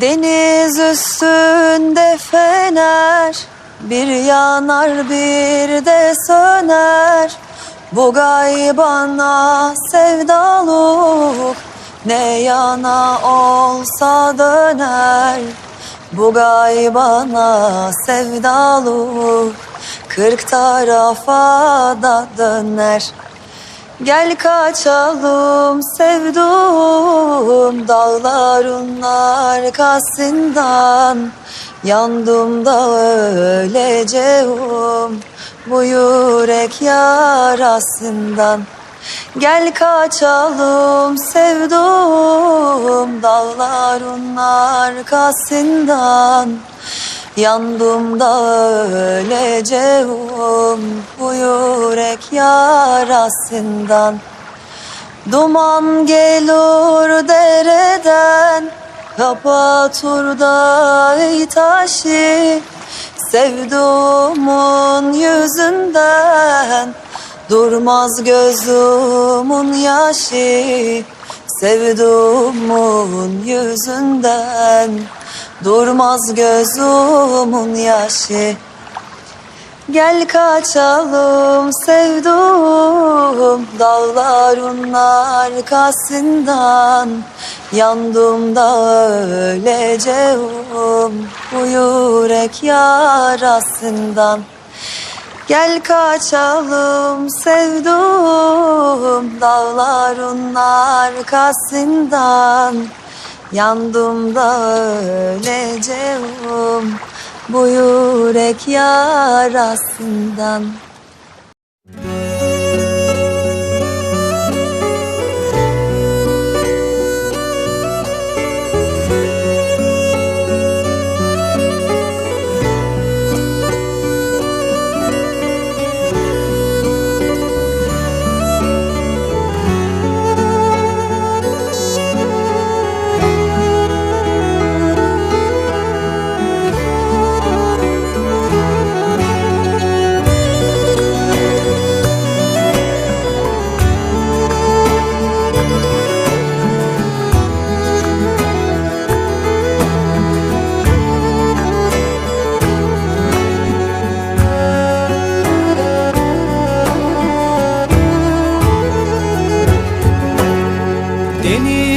Deniz üstünde fener Bir yanar bir de söner. Bu gaybana sevdalık Ne yana olsa döner. Bu gaybana sevdalık Kırk tarafa da döner Gel kaçalım sevdum dağların arkasından Yandım da öleceğim bu yürek yarasından Gel kaçalım sevdum dağların arkasından Yandım da öleceğim bu yürek yarasından. Duman gelir dereden Kapatır dağı taşı. Sevduğumun yüzünden Durmaz gözümün yaşı. Sevduğumun yüzünden Durmaz gözümün yaşı. Gel kaçalım sevdum dağların arkasından. Yandım da öleceğim bu yürek yarasından. Gel kaçalım sevdum dağların arkasından Yandım da öleceğim bu yürek yarasından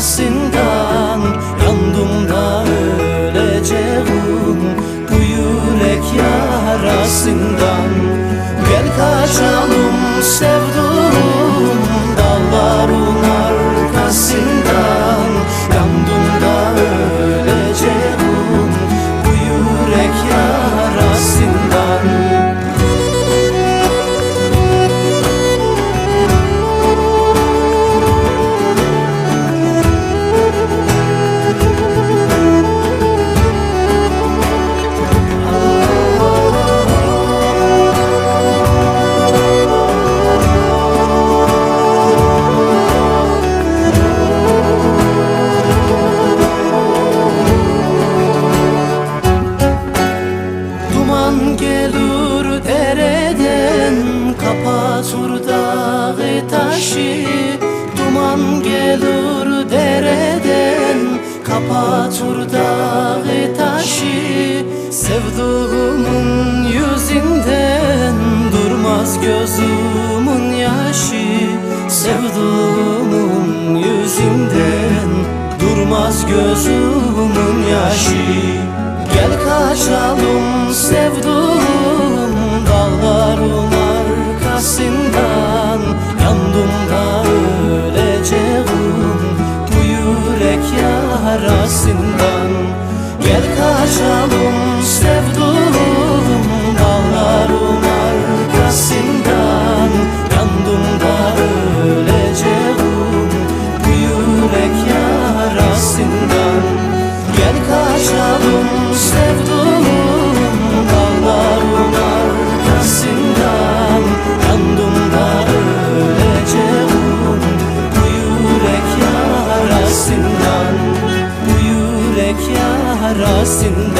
arkasından Yandım da öleceğim Bu yürek yarasından Gel kaçalım sevdum Sevduğumun yüzünden Durmaz gözümün yaşı. Sevduğumun yüzünden Durmaz gözümün yaşı. Gel kaçalım sevdum Dağların arkasından. Yandım da öleceğim Bu yürek yarasından Gel kaçalım sevdum yarasından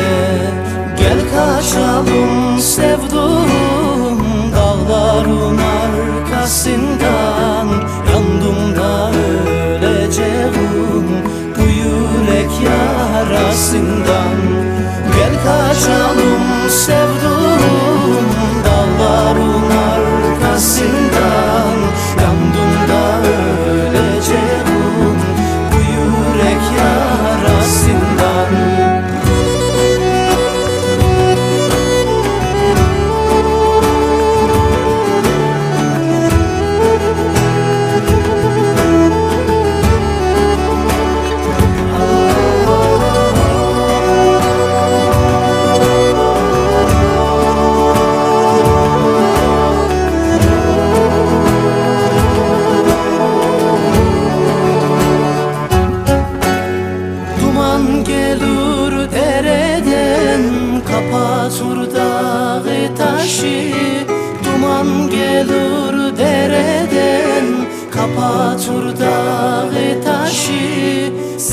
kaçalım sevduğum dağların arkasından. Yandım da öleceğim bu yürek yarasından. Gel kaçalım sevduğum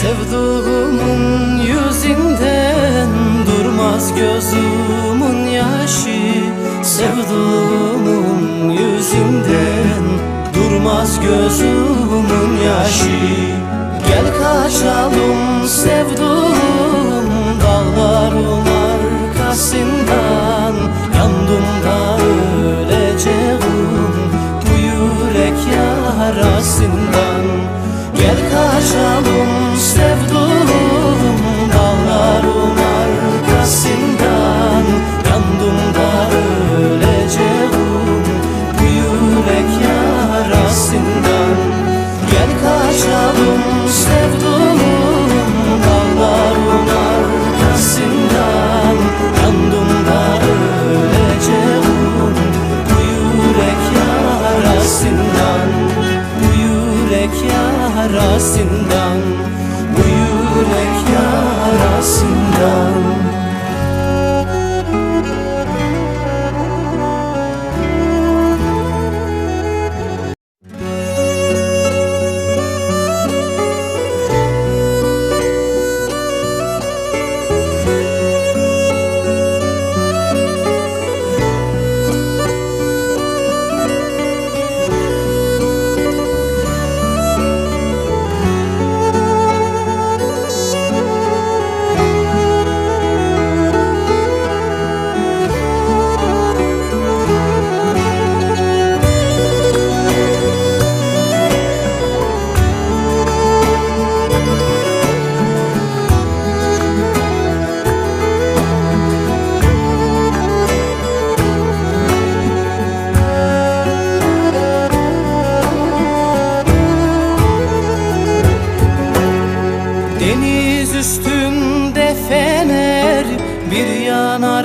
Sevduğumun yüzünden Durmaz gözümün yaşı. Sevduğumun yüzünden Durmaz gözümün yaşı. Gel kaçalım sevduğum dağların arkasından. Yandım da öleceğim bu yürek yarasından. Gel kaçalım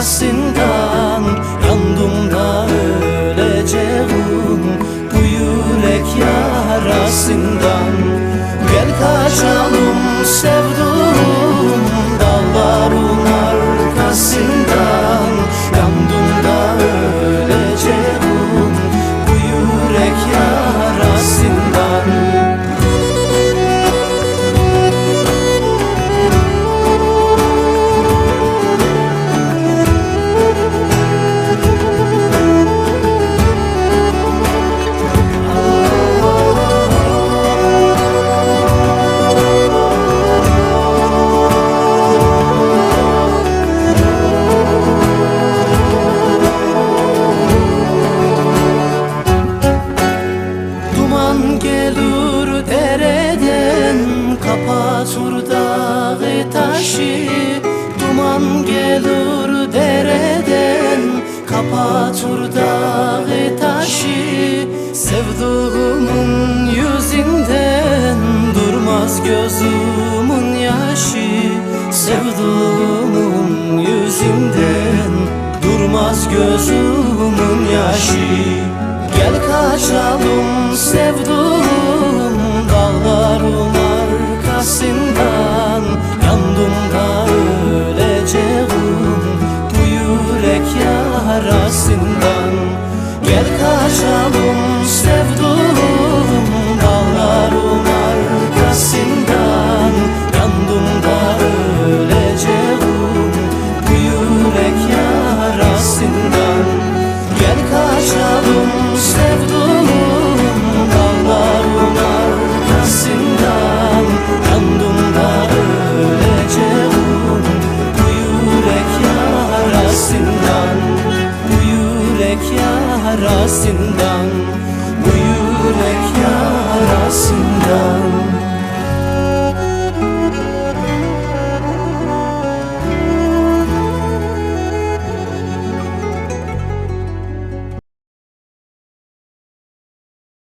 arkasından Yandım da öleceğim bu yürek yarasından. Gel kaçalım sevduğum gözümün yaşı Sevduğumun yüzünden Durmaz gözümün yaşı. Gel kaçalım sevduğum dağların arkasından. Yandım da öleceğim bu yürek yarasından. Gel kaçalım